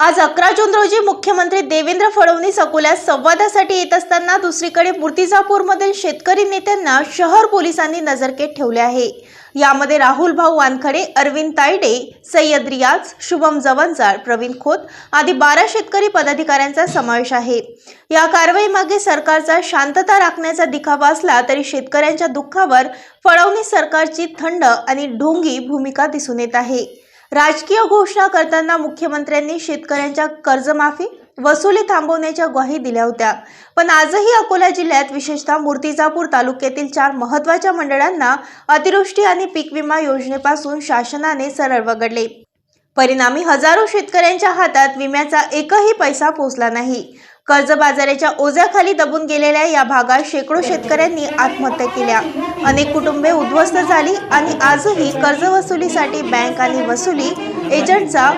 आज अकरा जून रोजी मुख्यमंत्री देवेंद्र फडणवीस अकोल्यात संवादासाठी येत असताना दुसरीकडे मूर्तिजापूरमधील शेतकरी नेत्यांना शहर पोलिसांनी नजरकेत ठेवले आहे. यामध्ये राहुल भाऊ वानखडे अरविंद तायडे सय्यद रियाज शुभम जवंजाळ प्रवीण खोत आदी बारा शेतकरी पदाधिकाऱ्यांचा समावेश आहे. या कारवाईमागे सरकारचा शांतता राखण्याचा दिखावा असला तरी शेतकऱ्यांच्या दुःखावर फडणवीस सरकारची थंड आणि ढोंगी भूमिका दिसून येत आहे. राजकीय घोषणा करताना मुख्यमंत्र्यांनी शेतकऱ्यांच्या कर्जमाफी वसुली थांबवण्याच्या ग्वाही दिल्या होत्या. पण आजही अकोला जिल्ह्यात विशेषतः मूर्तिजापूर तालुक्यातील चार महत्त्वाच्या मंडळांना अतिवृष्टी आणि पीक विमा योजनेपासून शासनाने सरळ वगळले. परिणामी हजारो शेतकऱ्यांच्या हातात विम्याचा एकही पैसा पोचला नाही. कर्जबाजाराच्या ओझ्याखाली दबून गेलेल्या या भागात शेकडो शेतकऱ्यांनी आत्महत्या केल्या. अनेक कुटुंबे उद्ध्वस्त झाली आणि आजही कर्जवसुलीसाठी बँक आणि वसुली एजंटचा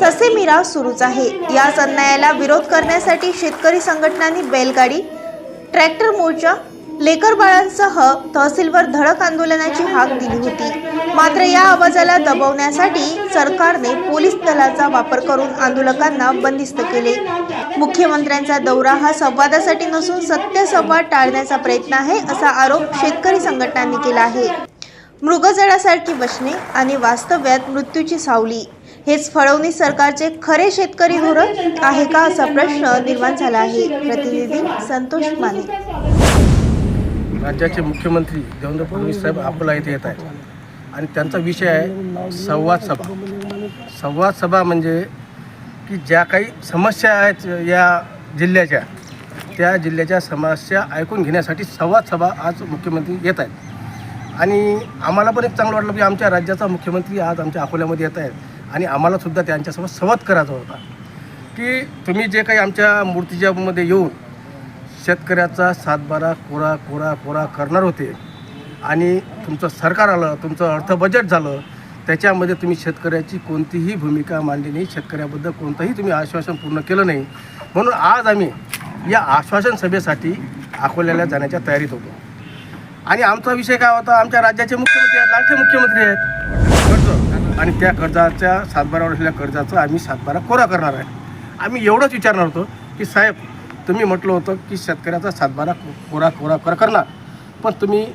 ससेमिरा सुरूच आहे. याच अन्यायाला विरोध करण्यासाठी शेतकरी संघटनांनी बैलगाडी ट्रॅक्टर मोर्चा लेकर बाळांसह तहसीलवर धडक आंदोलनाची हाक दिली होती. मात्र या आवाजाला दबवण्यासाठी सरकारने पोलीस दलाचा वापर करून आंदोलकांना बंदिस्त केले. मुख्यमंत्र्यांचा दौरा हा संवादासाठी नसून सत्य संवाद टाळण्याचा प्रयत्न आहे असा आरोप शेतकरी संघटनांनी केला आहे. मृगजळासारखी वचने आणि वास्तव्यात मृत्यूची सावली. हेच फळवणी सरकारचे खरे शेतकरी धोरण आहे का असा प्रश्न निर्माण झाला आहे. प्रतिनिधी संतोष माने. राज्याचे मुख्यमंत्री देवेंद्र फडणवीस साहेब अकोला येथे येत आहेत. आणि त्यांचा विषय आहे संवाद सभा. संवाद सभा म्हणजे की ज्या काही समस्या आहेत या जिल्ह्याच्या त्या जिल्ह्याच्या समस्या ऐकून घेण्यासाठी संवाद सभा आज मुख्यमंत्री येत आहेत. आणि आम्हाला पण एक चांगलं वाटलं की आमच्या राज्याचा मुख्यमंत्री आज आमच्या अकोल्यामध्ये येत आहेत. आणि आम्हालासुद्धा त्यांच्यासोबत संवाद करायचा होता. की तुम्ही जे काही आमच्या मूर्तिजामध्ये येऊन शेतकऱ्याचा सातबारा कोरा कोरा कोरा करणार होते. आणि तुमचं सरकार आलं तुमचं अर्थ बजेट झालं त्याच्यामध्ये तुम्ही शेतकऱ्याची कोणतीही भूमिका मांडली नाही शेतकऱ्याबद्दल कोणतंही तुम्ही आश्वासन पूर्ण केलं नाही. म्हणून आज आम्ही या आश्वासन सभेसाठी अकोल्याला जाण्याच्या तयारीत होतो. आणि आमचा विषय काय होता आमच्या राज्याचे मुख्यमंत्री आहेत लाडके मुख्यमंत्री आहेत. कर्ज. आणि त्या कर्जाच्या सातबारावर असलेल्या कर्जाचा आम्ही सातबारा कोरा करणार आहे. आम्ही एवढंच विचारणार होतो की साहेब तुम्ही म्हटलं होतं की शेतकऱ्याचा सातबारा कोरा कोरा कोरा करणार. पण तुम्ही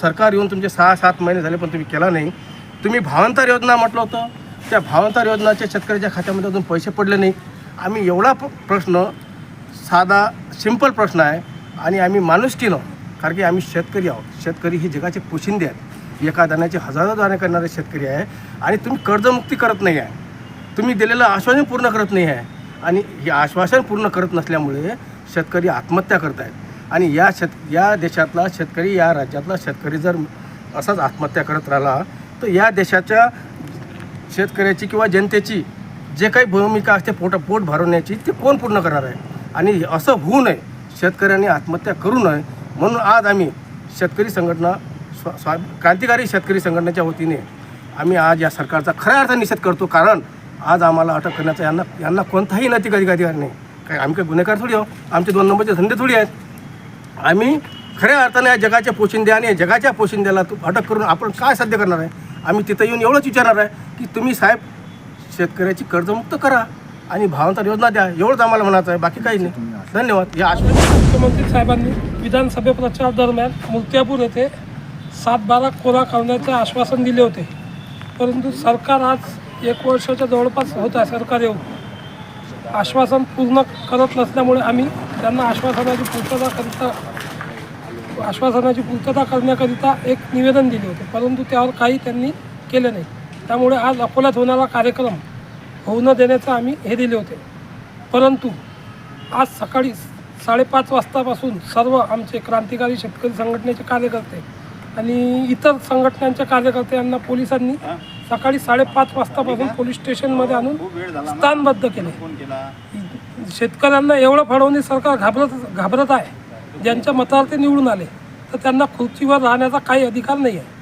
सरकार येऊन तुमचे सहा सात महिने झाले पण तुम्ही केला नाही. तुम्ही भावांतर योजना म्हटलं होतं. त्या भावांतर योजनाच्या शेतकऱ्याच्या खात्यामध्ये अजून पैसे पडले नाही. आम्ही एवढा प्रश्न साधा सिंपल प्रश्न आहे. आणि आम्ही माणुसकीनं कारण की आम्ही शेतकरी आहोत. शेतकरी ही जगाचे पोशिंदे आहेत एका दाण्याचे हजारो दाणे करणारे शेतकरी आहे. आणि तुम्ही कर्जमुक्ती करत नाही आहे. तुम्ही दिलेलं आश्वासन पूर्ण करत नाही आहे. आणि हे आश्वासन पूर्ण करत नसल्यामुळे शेतकरी आत्महत्या करत आहेत आणि या शेत या देशातला शेतकरी या राज्यातला शेतकरी जर असाच आत्महत्या करत राहिला तर या देशाच्या शेतकऱ्याची किंवा जनतेची जे काही भूमिका असते पोट पोट भरवण्याची ते कोण पूर्ण करणार आहे? आणि असं होऊ नये. शेतकऱ्यांनी आत्महत्या करू नये. म्हणून आज आम्ही शेतकरी संघटना स्वा स्वा क्रांतिकारी शेतकरी संघटनेच्या वतीने आम्ही आज या सरकारचा खऱ्या अर्थ निषेध करतो. कारण आज आम्हाला अटक करण्याचा यांना यांना कोणताही नैतिक अधिकार नाही. काय आम्ही काय गुन्हेगार थोडी आहो आमचे दोन नंबरचे धंदे थोडी आहेत. आम्ही खऱ्या अर्थाने या जगाच्या पोशिंद्या आणि या जगाच्या पोशिंद्याला तू अटक करून आपण काय साध्य करणार आहे? आम्ही तिथं येऊन एवढंच विचारणार आहे की तुम्ही साहेब शेतकऱ्याची कर्जमुक्त करा आणि भावांतर योजना द्या. एवढंच आम्हाला म्हणायचं आहे. बाकी काही नाही. धन्यवाद. या आश्वासन मुख्यमंत्री साहेबांनी विधानसभे प्रचार दरम्यान मुर्त्यापूर येथे सात बारा कोरा करण्याचे आश्वासन दिले होते. परंतु सरकार आज एक वर्षाच्या जवळपास होत आहे सरकार येऊन. आश्वासन पूर्ण करत नसल्यामुळे आम्ही त्यांना आश्वासनाची पूर्तता करता आश्वासनाची पूर्तता करण्याकरिता एक निवेदन दिले होते. परंतु त्यावर काही त्यांनी केले नाही. त्यामुळे आज अकोल्यात होणारा कार्यक्रम होऊ न देण्याचं आम्ही हे दिले होते. परंतु आज सकाळी साडेपाच वाजतापासून सर्व आमचे क्रांतिकारी शेतकरी संघटनेचे कार्यकर्ते आणि इतर संघटनांच्या कार्यकर्त्यांना पोलिसांनी सकाळी साडेपाच वाजतापासून पोलीस स्टेशनमध्ये आणून स्थानबद्ध केले. शेतकऱ्यांना एवढं फडवणीस सरकार घाबरत घाबरत आहे. ज्यांच्या मतावर ते निवडून आले तर त्यांना खुर्चीवर राहण्याचा काही अधिकार नाही आहे.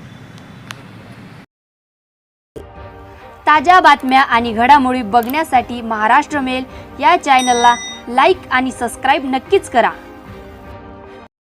ताज्या बातम्या आणि घडामोडी बघण्यासाठी महाराष्ट्र मेल या चॅनलला लाईक आणि सबस्क्राईब नक्कीच करा.